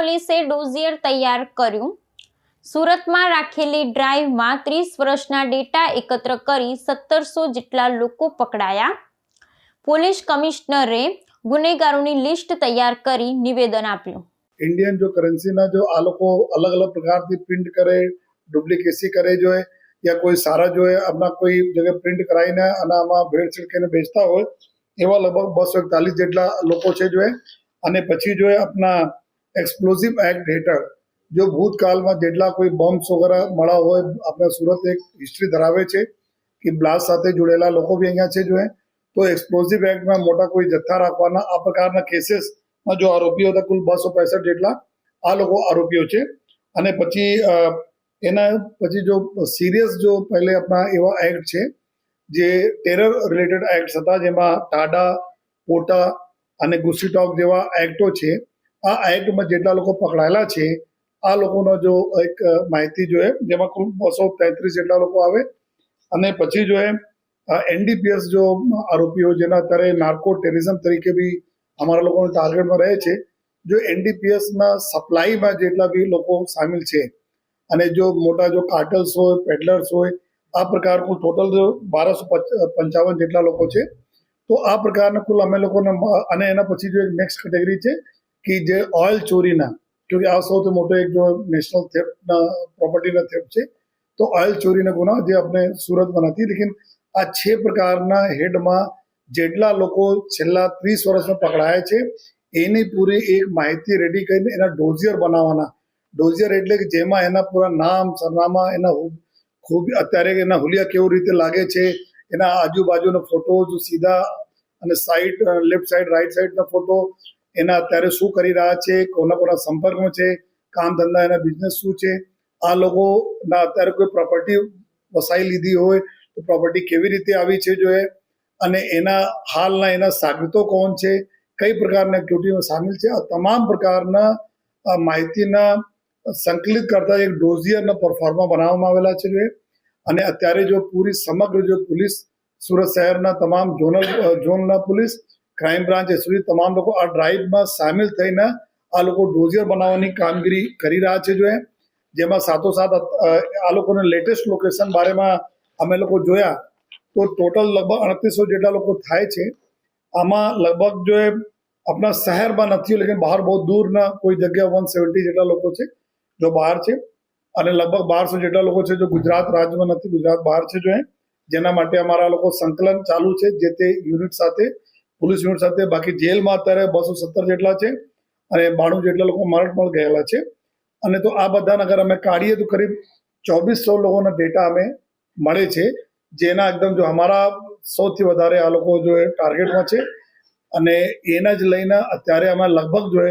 પોલીસે ડોઝિયર તૈયાર કર્યું. સુરતમાં રાખેલી ડ્રાઈવમાં ત્રીસ વર્ષના ડેટા એકત્ર કરી સત્તરસો જેટલા લોકો પકડાયા. પોલીસ કમિશનરે ગુનેગારોની લિસ્ટ તૈયાર કરી નિવેદન આપ્યું. ઇન્ડિયન જો કરન્સીના જો આ લોકો અલગ અલગ પ્રકારથી પ્રિન્ટ કરે, ડુપ્લિકેસી કરે જો યા કોઈ સારા જો આમના કોઈ જગ્યાએ પ્રિન્ટ કરાવીને અને આમાં ભેળ કરીને બેચતા હોય, એવા લગભગ બસો એકતાલીસ જેટલા લોકો છે જો અને પછી જો આપના એક્સપ્લોઝિવ એક્ટ હેઠળ, જો ભૂતકાળમાં જેટલા કોઈ બોમ્બ્સ વગેરે મળ્યા હોય, આપણે સુરત એક હિસ્ટ્રી ધરાવે છે કે બ્લાસ્ટ સાથે જોડેલા લોકો બી અહીંયા છે જો તો એક્સપ્લોઝિવ એક્ટમાં મોટા કોઈ જથ્થા રાખવાના આ પ્રકારના કેસીસમાં જો આરોપીઓ હતા, કુલ બસો પૈસઠ જેટલા આ લોકો આરોપીઓ છે. અને પછી એના પછી જો સિરિયસ જો પહેલે આપણા એવા એક્ટ છે, જે ટેરર રિલેટેડ એક્ટ હતા, જેમાં ટાડા, પોટા અને ગુસ્સીટોક જેવા એક્ટો છે આ એક્ટમાં જેટલા લોકો પકડાયેલા છે, આ લોકોનો જો એક માહિતી જોઈએ જેમાં કુલ બસો તેત્રીસ જેટલા લોકો આવે, અને પછી જો એનડીપીએસ જો આરોપીઓ જેના અત્યારે નાર્કો ટેરિઝમ તરીકે બી અમારા લોકોના ટાર્ગેટમાં રહે છે, જો એનડીપીએસના સપ્લાયમાં જેટલા બી લોકો સામેલ છે, અને જો મોટા જો કાર્ટલ્સ હોય પેડલર્સ હોય, આ પ્રકારનું ટોટલ જો બારસો પંચાવન જેટલા લોકો છે, તો આ પ્રકારના કુલ અમે લોકોને અને એના પછી જો એક નેક્સ્ટ કેટેગરી છે કે જે ઓઇલ ચોરીના કે આ સૌથી મોટો એક જો નેશનલ થેફ્ટના પ્રોપર્ટીના થેફ્ટ છે તો ઓઇલ ચોરીના ગુના જે આપણે સુરતમાં નથી લેકિન આ છ પ્રકારના હેડમાં જેટલા લોકો છેલ્લા ત્રીસ વર્ષમાં પકડાયા છે એની પૂરી એક માહિતી રેડી કરીને એના ડોઝિયર બનાવવાના ડોઝિયર એટલે કે જેમાં એના પૂરા નામ સરનામા એના ખૂબ અત્યારે એના હુલિયા કેવું રીતે લાગે છે એના આજુબાજુના ફોટોઝ સીધા અને સાઈડ લેફ્ટ સાઈડ રાઈટ સાઈડના ફોટો એના અત્યારે શું કરી રહ્યા છે, કોના કોના સંપર્કમાં છે, કામ ધંધા એના બિઝનેસ શું છે, આ લોકોના અત્યારે કોઈ પ્રોપર્ટી વસાઈ લીધી હોય તો પ્રોપર્ટી કેવી રીતે આવી છે જોઈએ અને એના હાલના એના સાગરીતો કોણ છે, કઈ પ્રકારના એક્ટિવિટીમાં સામેલ છે, આ તમામ પ્રકારના માહિતીના સંકલિત કરતા એક ડોઝિયરના પરફોર્મા બનાવવામાં આવેલા છે જોઈએ અને અત્યારે જો પૂરી સમગ્ર જો પોલીસ સુરત શહેરના તમામ ઝોનલ ઝોનના પોલીસ ક્રાઇમ બ્રાન્ચ એસઓજી તમામ લોકો આ ડ્રાઈવમાં સામેલ થઈને આ લોકો ડોઝિયર બનાવવાની કામગીરી કરી રહ્યા છે જોઈએ જેમાં સાથોસાથ આ લોકોને લેટેસ્ટ લોકેશન બારેમાં અમે લોકો જોયા તો ટોટલ લગભગ અડતીસો જેટલા લોકો થાય છે. આમાં લગભગ જો એ આપણા શહેરમાં નથી, લેકિન બહાર બહુ દૂરના કોઈ જગ્યા વન સેવન્ટી જેટલા લોકો છે જો બહાર છે. અને લગભગ બારસો જેટલા લોકો છે જો ગુજરાત રાજ્યમાં નથી, ગુજરાત બહાર છે જો જેના માટે અમારા લોકો સંકલન ચાલુ છે જે તે યુનિટ સાથે પોલીસ યુનિટ સાથે બાકી જેલમાં અત્યારે બસો સત્તર જેટલા છે અને બાણું જેટલા લોકો પણ ગયેલા છે. અને તો આ બધાને અગર અમે કાઢીએ તો કરીબ ચોવીસો લોકોના ડેટા અમે મળે છે, જેના એકદમ જો અમારા સૌથી વધારે આ લોકો જો ટાર્ગેટમાં છે. અને એના જ લઈને અત્યારે અમે લગભગ જો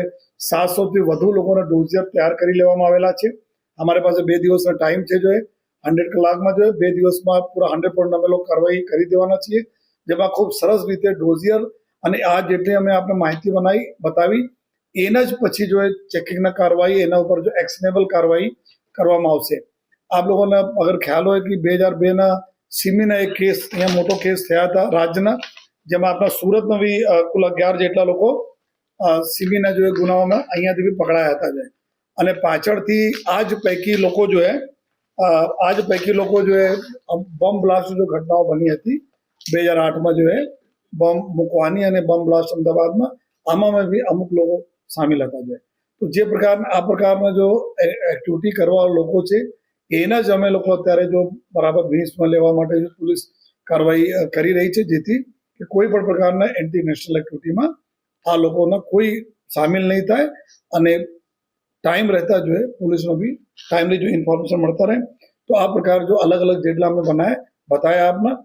સાતસોથી વધુ લોકોના ડોઝિયર તૈયાર કરી લેવામાં આવેલા છે. અમારી પાસે બે દિવસનો ટાઈમ છે જો એ, હંડ્રેડ કલાકમાં જો બે દિવસમાં પૂરા હંડ્રેડ પોઈન્ટ અમે લોકો કાર્યવાહી કરી દેવાના છીએ. જેમાં ખૂબ સરસ રીતે ડોઝિયર અને આ જેટલી અમે આપણે માહિતી બનાવી, બતાવી, એના જ પછી જો એ ચેકિંગના કાર્યવાહી, એના ઉપર જો એક્શનેબલ કાર્યવાહી કરવામાં આવશે. આપ લોકોને અગર ખ્યાલ હોય કે બે હજાર બેના સિમીના એક કેસ અહીંયા મોટો કેસ થયા હતા રાજ્યના જેમાં આપણા સુરતમાં બી કુલ અગિયાર જેટલા લોકો સિમીના જો એ ગુનાઓમાં અહીંયાથી બી પકડાયા હતા જે. અને પાછળથી આ જ પૈકી લોકો જો એ આ જ પૈકી લોકો જો એ બમ બ્લાસ્ટ જો ઘટનાઓ બની હતી, બે હજાર આઠમાં જો એ બોમ્બ મૂકવાની અને બોમ્બ બ્લાસ્ટ અમદાવાદમાં આમાં બી અમુક લોકો સામેલ હતા જો તો જે પ્રકારના આ પ્રકારના જો એક્ટિવિટી કરવા લોકો છે એના જ અમે લોકો અત્યારે જો બરાબર ભીસમાં લેવા માટે પોલીસ કાર્યવાહી કરી રહી છે જેથી કે કોઈ પણ પ્રકારના એન્ટી નેશનલ એક્ટિવિટીમાં આ લોકોના કોઈ સામેલ નહીં થાય અને ટાઈમ રહેતા જોઈએ પોલીસનો બી ટાઈમલી જો ઇન્ફોર્મેશન મળતા રહે તો આ પ્રકાર જો અલગ અલગ જેટલા અમે બનાવે બતાવ્યા આપના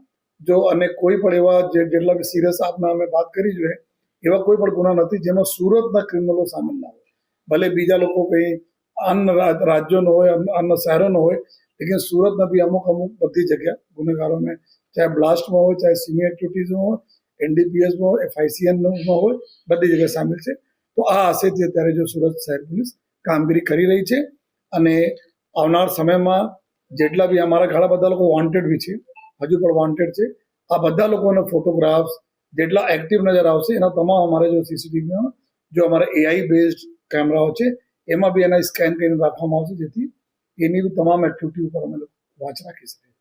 જો અને કોઈ પણ એવા જે જેટલા બી સિરિયસ આપના અમે વાત કરી જોઈએ એવા કોઈ પણ ગુના નથી જેમાં સુરતના ક્રિમિનલો સામેલ ના હોય. ભલે બીજા લોકો કંઈ અન્ય રાજ્યોનો હોય અન્ય શહેરોનો હોય, લેકિન સુરતના બી અમુક અમુક બધી જગ્યા ગુનેગારોને, ચાહે બ્લાસ્ટમાં હોય, ચાહે સિનિયર એક્ટિવિટીઝમાં હોય એનડીપીએસમાં હોય એફઆઈસીએનમાં હોય, બધી જગ્યાએ સામેલ છે. તો આ આશયથી અત્યારે જો સુરત શહેર પોલીસ કામગીરી કરી રહી છે અને આવનાર સમયમાં જેટલા બી અમારા ઘણા બધા લોકો વોન્ટેડ બી છે હજુ પણ વોન્ટેડ છે. આ બધા લોકોના ફોટોગ્રાફ્સ જેટલા એક્ટિવ નજર આવશે, એના તમામ અમારે જો સીસીટીવીમાં જો અમારા એઆઈ બેઝડ કેમેરાઓ છે, એમાં બી એના સ્કેન કરીને રાખવામાં આવશે, જેથી એની તમામ એક્ટિવિટી ઉપર અમે વાંચ રાખી શકીએ.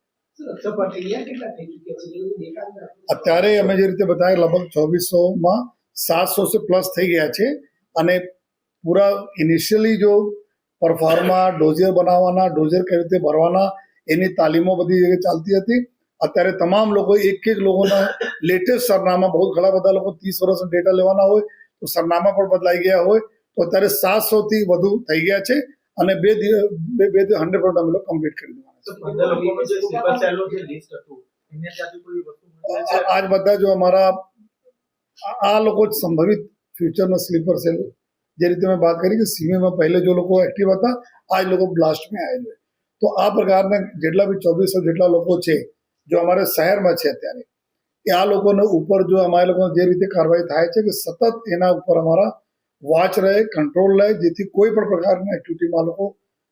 અત્યારે અમે જે રીતે બતાવ્યા લગભગ ચોવીસોમાં સાતસો પ્લસ થઈ ગયા છે, અને પૂરા ઇનિશિયલી જો પરફોર્મા ડોઝર બનાવવાના ડોઝર કઈ રીતે ભરવાના, એની તાલીમો બધી જગ્યાએ ચાલતી હતી અત્યારે તમામ લોકો એક એક લોકોના લેટેસ્ટ સરનામા બહુ ઘણા બધા લોકો ત્રીસ વર્ષના ડેટા લેવાના હોય તો સરનામા પણ બદલાઈ ગયા હોય તો અત્યારે સાતસો થી વધુ થઈ ગયા છે અને બે દિવસ બે બે હંડ્રેડ પર્સન્ટ અમે લોકો કમ્પ્લીટ કરી દેવાના છે. પંદર લોકોનું જે સ્લીપર સેલનું જે લિસ્ટ હતું એને ત્યાંથી કોઈ વસ્તુ મળે છે આ- આજ બધા જો અમારા આ- આ લોકો જ સંભવિત ફ્યુચરના સ્લીપર સેલ જે રીતે મેં વાત કરી કે સીમેમાં પહેલે જો લોકો એક્ટિવ હતા આજ લોકો બ્લાસ્ટમાં આવેલું તો આ પ્રકારના જેટલા બી ચોવીસો જેટલા લોકો છે જો અમારે શહેરમાં છે અત્યારે એ આ લોકોને ઉપર જો અમારા લોકો જે રીતે કાર્યવાહી થાય છે કે સતત એના ઉપર અમારા વોચ રહે કંટ્રોલ રહે, જેથી કોઈ પણ પ્રકારની એક્ટિવિટીમાં લોકો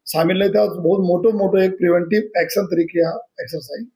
સામેલ નહીં થાય. બહુ મોટો મોટો એક પ્રિવેન્ટિવ એક્શન તરીકે આ એક્સરસાઇઝ